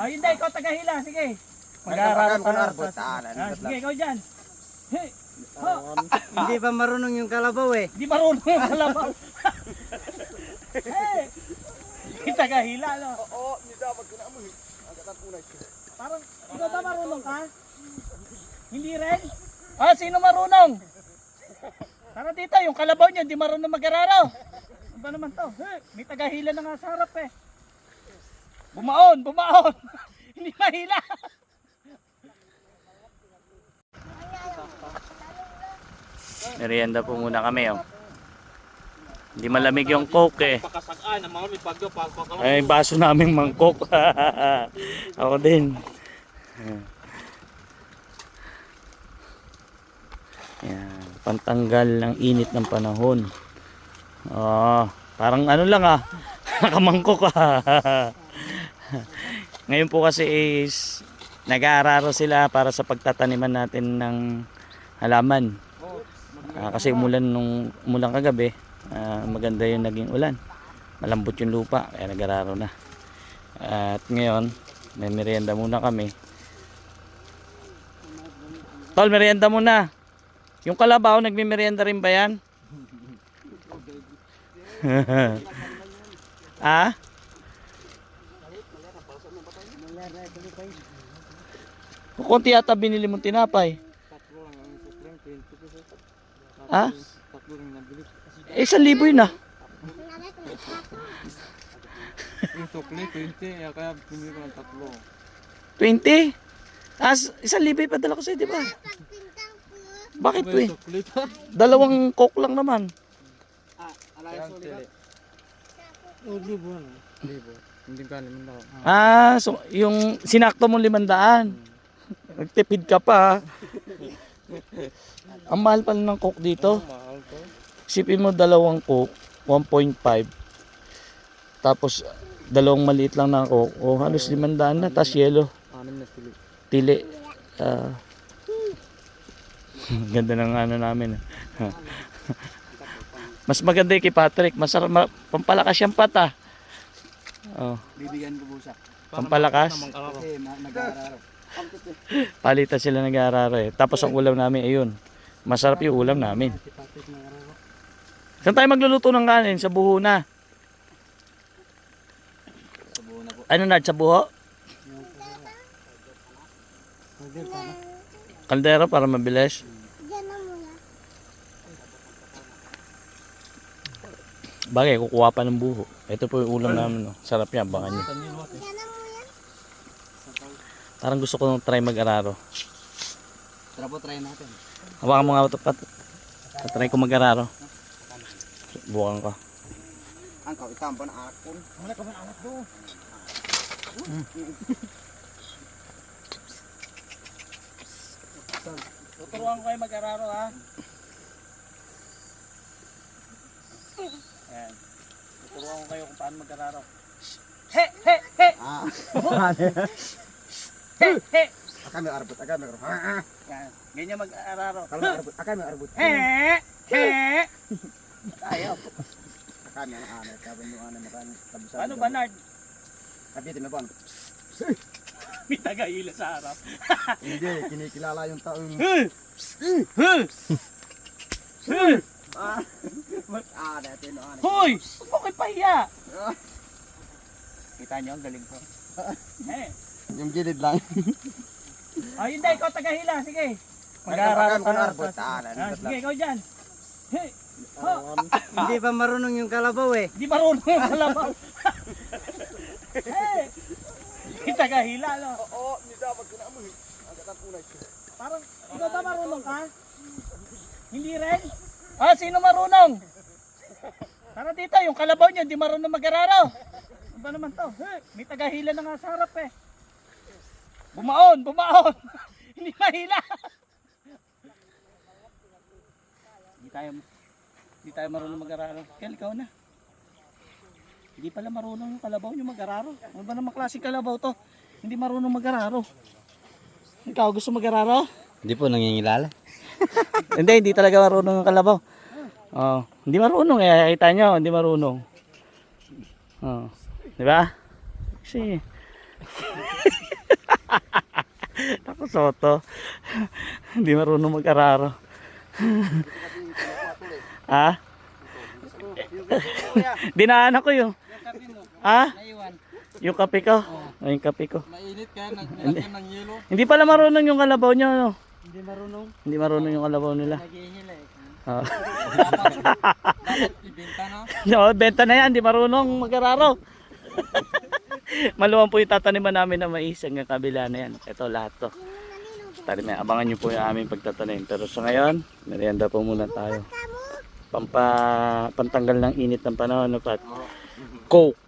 Oh, hindi, ikaw tagahila. Sige. Mag-aaral ka ka na. arbot. Ah, Ah, sige, ikaw dyan. Hey. Ho. Hindi pa marunong yung kalabaw eh. Di marunong yung kalabaw. hey. Hindi tagahila, no? Oo, nida magkinamoy. Ang katapunay. Parang, ikaw ba marunong ka? Hindi rin? Ah, sino marunong? Tara dito, yung kalabaw niya, hindi marunong mag-araro. Ano ba naman to? Hey, may tagahila na nga sa harap eh. Bumaon, bumaon. hindi mahila. Merienda po muna kami oh. Hindi malamig yung coke eh. Ay, baso naming mangkok. Ako din. Yan, pantanggal ng init ng panahon. Oh, parang ano lang ah. Nakamangkok ah. Ngayon po kasi is nag-aararo sila para sa pagtataniman natin ng halaman. Ah, kasi umulan nung umulan kagabi, ah, maganda yung naging ulan. Malambot yung lupa, kaya nag-araro na. At ngayon, may merienda muna kami. Tol, merienda muna. Yung kalabaw, nagmi-merienda rin ba yan? ah? Kunti ata binili mong tinapay. Tatlo lang ang sukling, 20 pesos. Ha? Tatlo lang nabili. Eh, isang libo yun ah. Yung sukli, 20. eh, Kaya bumili ko ng tatlo. 20? As, isang libo yung padala ko sa'yo, di ba? Bakit May 20? sukli pa. Dalawang coke lang naman. Ah, alayas ulit. Oh, libo ano? Libo. Hindi ka ako. Ah, so yung sinakto mo limandaan. Nagtipid ka pa. Ang mahal pala ng coke dito. Mahal to. Sipin mo dalawang coke, 1.5. Tapos dalawang maliit lang na coke. O halos limandaan na. Tapos yelo. Anim na sili. Tili. Ah. ganda ng ano namin. Mas maganda yung kay Patrick. Masarap. Ma- pampalakas yung pata. Oh, Bibigyan ko busa. pampalakas. Kasi nag-aaral. Palitan sila nag-aararo eh. Tapos ang ulam namin ayun. Masarap yung ulam namin. Saan tayo magluluto ng kanin? Sa buho na. Sa buo na po. Ano na, sa buho? Kaldero para mabilis. Bagay, kukuha pa ng buho. Ito po yung ulam namin. No. Sarap yan, abangan nyo. Parang gusto ko nung try mag-araro. Tara po, try natin. Hawakan mo nga ito, Pat. Try ko mag-araro. Bukan ko. Ang kau itampo na akon. Wala ka man anak do. Tuturuan ko kayo mag-araro ha. Ayan. Tuturuan ko kayo kung paano mag-araro. He, he, he, Ah, he, he. akan may arbot, akan may arbot. Ah, ah. Yan. Ganyan mag-araro. Kalau may arbot, akan may arbot. He, he. Ayaw. Akan may ano, kaban mo ano makan tabusan. Ano ba, Nard? Kapitin mo ba? May tagahila sa harap. Hindi, kinikilala yung taong Ah, dati no ano. Hoy! Huwag mo kayo pahiya. Kita nyo, ang galing ko. He. Yung gilid lang. Ay, hindi. Ikaw tagahila. Sige. Mag-aaral ka na arbot. Ah, Ah, sige, ikaw dyan. He. Ho. Hindi pa marunong yung kalabaw eh. Di marunong yung kalabaw. hey! Hindi tagahila, no? Oo, nida magkinamoy. Ang katapunay. Parang, ikaw ba marunong ka? Hindi rin? Ah, sino marunong? Tara dito, yung kalabaw niya, hindi marunong mag-araro. Ano ba naman to? Hey, may tagahila na nga sa harap eh. Bumaon, bumaon. hindi mahila. hindi tayo, hindi tayo marunong mag-araro. Kel, ikaw na. Hindi pala marunong yung kalabaw yung mag-araro. Ano ba namang klaseng kalabaw to? Hindi marunong mag-araro. Ikaw gusto mag-araro? Hindi po nangingilala. hindi, hindi talaga marunong yung kalabaw. Oh, hindi marunong eh. Kita nyo, hindi marunong. Oh. Di ba? Kasi Ako soto. Hindi marunong mag-araro. ha? Dinaan ako yung. Ha? Yung kape ko. Ay, yung kape ko. Mainit ka, nagbilagyan ng yelo. Hindi pala marunong yung kalabaw niya. No? Hindi marunong. Hindi marunong yung kalabaw nila. Naghihila eh. Dapat ibenta no? no, benta na yan. Hindi marunong mag-araro. Maluwang po yung tataniman namin na mais hanggang kabila na yan. Ito lahat to. Tanim na. Abangan nyo po yung aming pagtatanim. Pero sa ngayon, merienda po muna tayo. Pampa, pantanggal ng init ng panahon. No, Pat? Coke.